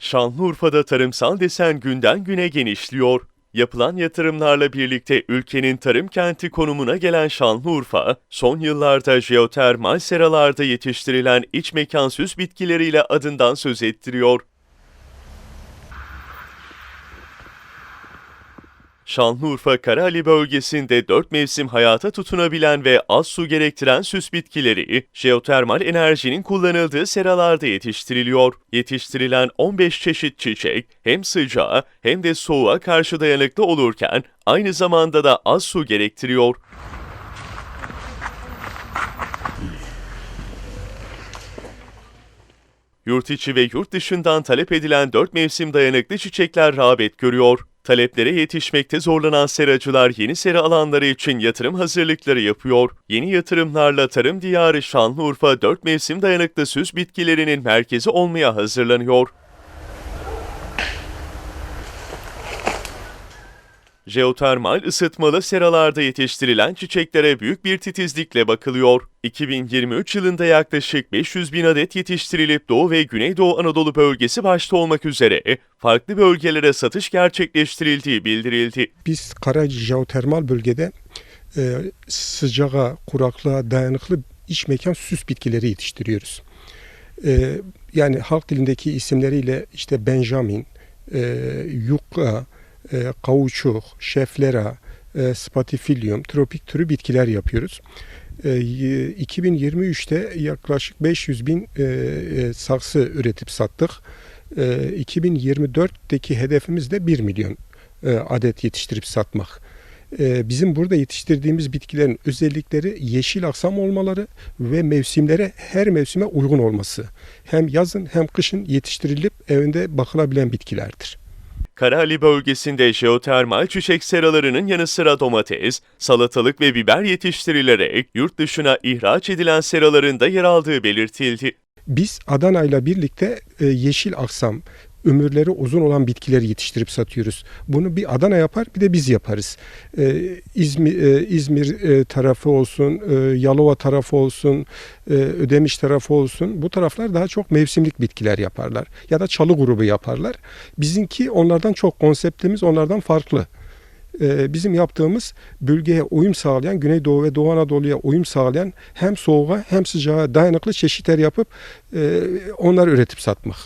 Şanlıurfa'da tarımsal desen günden güne genişliyor. Yapılan yatırımlarla birlikte ülkenin tarım kenti konumuna gelen Şanlıurfa, son yıllarda jeotermal seralarda yetiştirilen iç mekan süs bitkileriyle adından söz ettiriyor. Şanlıurfa Karali bölgesinde dört mevsim hayata tutunabilen ve az su gerektiren süs bitkileri, jeotermal enerjinin kullanıldığı seralarda yetiştiriliyor. Yetiştirilen 15 çeşit çiçek hem sıcağa hem de soğuğa karşı dayanıklı olurken aynı zamanda da az su gerektiriyor. Yurt içi ve yurt dışından talep edilen dört mevsim dayanıklı çiçekler rağbet görüyor. Taleplere yetişmekte zorlanan seracılar yeni sera alanları için yatırım hazırlıkları yapıyor. Yeni yatırımlarla tarım diyarı Şanlıurfa dört mevsim dayanıklı süs bitkilerinin merkezi olmaya hazırlanıyor. Jeotermal ısıtmalı seralarda yetiştirilen çiçeklere büyük bir titizlikle bakılıyor. 2023 yılında yaklaşık 500 bin adet yetiştirilip Doğu ve Güneydoğu Anadolu bölgesi başta olmak üzere farklı bölgelere satış gerçekleştirildiği bildirildi. Biz Karaci jeotermal bölgede e, sıcağa, kuraklığa dayanıklı iç mekan süs bitkileri yetiştiriyoruz. E, yani halk dilindeki isimleriyle işte Benjamin, e, Yucca, e, kauçuk, şeflera, e, spatifilium, tropik türü bitkiler yapıyoruz. E, y- 2023'te yaklaşık 500 bin e, e, saksı üretip sattık. E, 2024'teki hedefimiz de 1 milyon e, adet yetiştirip satmak. E, Bizim burada yetiştirdiğimiz bitkilerin özellikleri yeşil aksam olmaları ve mevsimlere her mevsime uygun olması. Hem yazın hem kışın yetiştirilip evinde bakılabilen bitkilerdir. Karali bölgesinde jeotermal çiçek seralarının yanı sıra domates, salatalık ve biber yetiştirilerek yurt dışına ihraç edilen seralarında yer aldığı belirtildi. Biz Adana ile birlikte e, yeşil aksam, ömürleri uzun olan bitkileri yetiştirip satıyoruz. Bunu bir Adana yapar bir de biz yaparız. E, İzmir, e, İzmir e, tarafı olsun, e, Yalova tarafı olsun, e, Ödemiş tarafı olsun. Bu taraflar daha çok mevsimlik bitkiler yaparlar. Ya da çalı grubu yaparlar. Bizimki onlardan çok konseptimiz onlardan farklı. E, bizim yaptığımız bölgeye uyum sağlayan, Güneydoğu ve Doğu Anadolu'ya uyum sağlayan hem soğuğa hem sıcağa dayanıklı çeşitler yapıp e, onları üretip satmak.